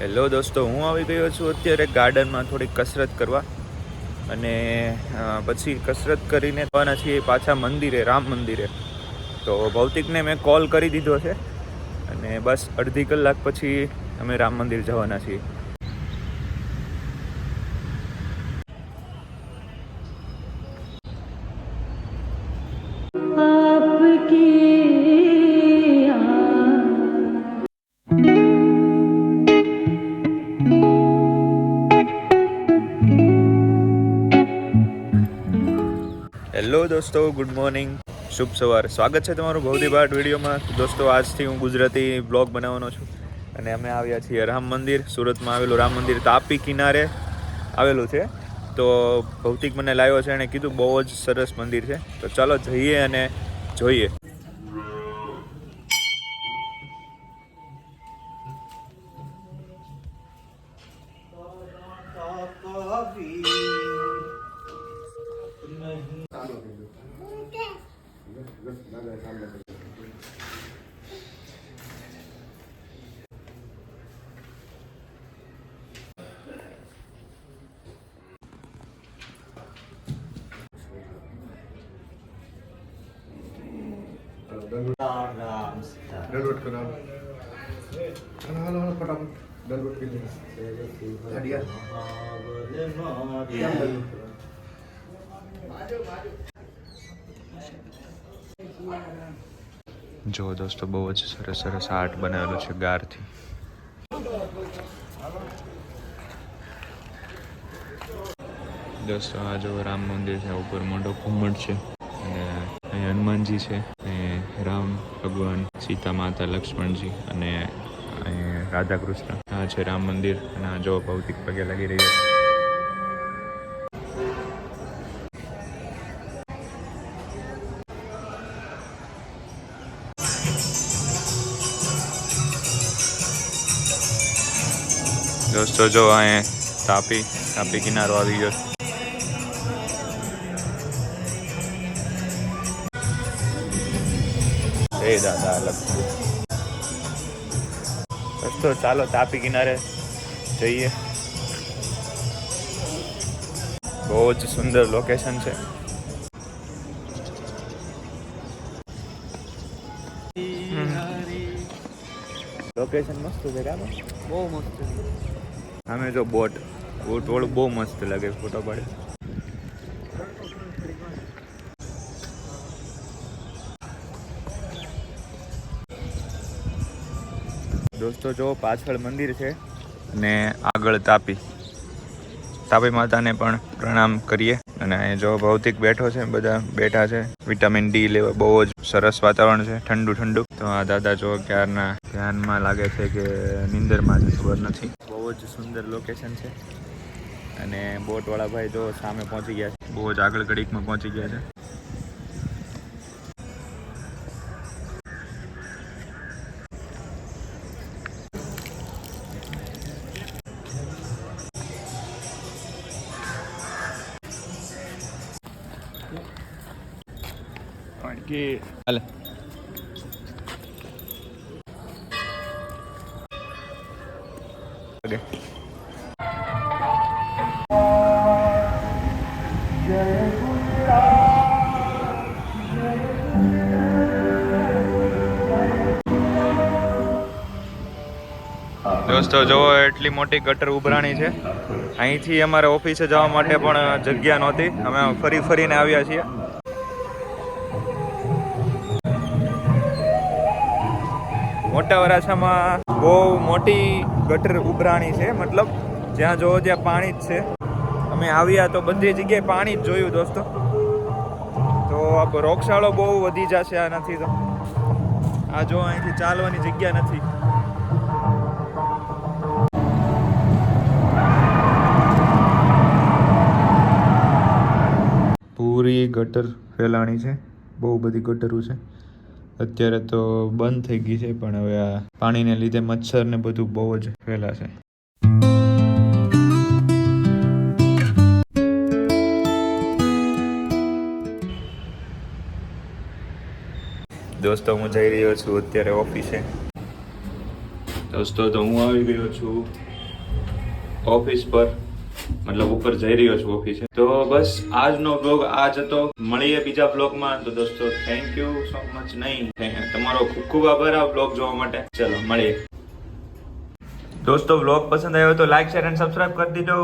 Hello દોસ્તો, હું આવી ગયો છું અત્યારે ગાર્ડનમાં થોડી કસરત કરવા. અને પછી કસરત કરીને જવાના છીએ પાછા મંદિરે, રામ મંદિરે. તો ભૌતિકને મેં કોલ કરી દીધો છે. અને બસ અડધી કલાક પછી અમે રામ મંદિર જવાના છીએ. દોસ્તો ગુડ મોર્નિંગ શુભ સવાર. સ્વાગત છે તમારું ભૌતિક ભાટ વિડીયોમાં. દોસ્તો, આજથી હું ગુજરાતી બ્લોગ બનાવવાનો છું. અને અમે આવ્યા છીએ રામ મંદિર. સુરતમાં આવેલું રામ મંદિર તાપી કિનારે આવેલું છે. તો ભૌતિક મને લાવ્યો છે અને કીધું બહુ જ સરસ મંદિર છે. તો ચાલો જઈએ અને જોઈએ. दंडवत करा हालो हालो हालो फटाफट दंडवत केली हडिया જો દોસ્તો બહુ જ સરસ સરસ આર્ટ બનાવેલો છે ગારથી દોસ્તો આ જો રામ મંદિર છે ઉપર મોટો ઘુમ્મટ છે અને અહીં હનુમાનજી છે અને રામ ભગવાન સીતા માતા લક્ષ્મણજી અને રાધા કૃષ્ણ આ છે રામ મંદિર અને આ જો ભૌતિક પગે લાગી રહ્યો દોસ્તો, જો અહીં તાપી તાપી કિનારો આવી ગયો. એ દાદા લક્ષ્મણ દોસ્તો ચાલો તાપી કિનારે જઈએ. બહુ જ સુંદર લોકેશન છે. લોકેશન મસ્ત છે બરાબર બહુ મસ્ત છે. સામે જો બોટ બોટ વાળું બહુ મસ્ત લાગે ફોટો પાડે. દોસ્તો જો પાછળ મંદિર છે. અને આગળ તાપી. તાપી માતાને પણ પ્રણામ કરીએ. અને અહીંયા જો ભૌતિક બેઠો છે બધા બેઠા છે. વિટામિન ડી લેવા બહુ જ સરસ વાતાવરણ છે ઠંડુ ઠંડુ. તો આ દાદા જો ક્યારના ધ્યાનમાં લાગે છે કે નિંદરમાં છે ખબર નથી. બહુ જ સુંદર લોકેશન છે. અને બોટવાળા ભાઈ જો સામે પહોંચી ગયા છે. બહુ જ આગળ ઘડીકમાં પહોંચી ગયા છે. કે હાલે. દોસ્તો જો એટલી મોટી ગટર ઉભરાણી છે. અહીંથી અમારે ઓફિસે જવા માટે પણ જગ્યા નહોતી. અમે ફરી ફરીને આવ્યા છીએ. મોટા વરાછામાં બહુ મોટી ગટર ઉભરાણી છે. મતલબ જ્યાં જોવો ત્યાં પાણી જ છે. અમે આવ્યા તો બધી જગ્યાએ પાણી જ જોયું દોસ્તો. તો આ રોગશાળો બહુ વધી જશે આ નથી તો. આ જો અહીંથી ચાલવાની જગ્યા નથી. પૂરી ગટર ફેલાણી છે. બહુ બધી ગટરો છે. અત્યારે તો બંધ થઈ ગઈ છે પણ હવે આ પાણીને લીધે મચ્છર ને બધું બહુ જ ફેલાશે દોસ્તો હું જઈ રહ્યો છું અત્યારે ઓફિસે. દોસ્તો તો હું આવી ગયો છું ઓફિસ પર. મતલબ ઉપર જઈ રહ્યો છું ઓફિસે તો બસ, આજનો બ્લોગ આજ હતો. મળીએ બીજા બ્લોગમાં તો દોસ્તો થેન્ક યુ સો મચ નહીં તમારો ખૂબ ખૂબ આભાર આ બ્લોગ જોવા માટે. ચલો, મળીએ. દોસ્તો બ્લોગ પસંદ આવ્યો તો લાઈક શેર એન્ડ સબસ્ક્રાઇબ કરી દીધો.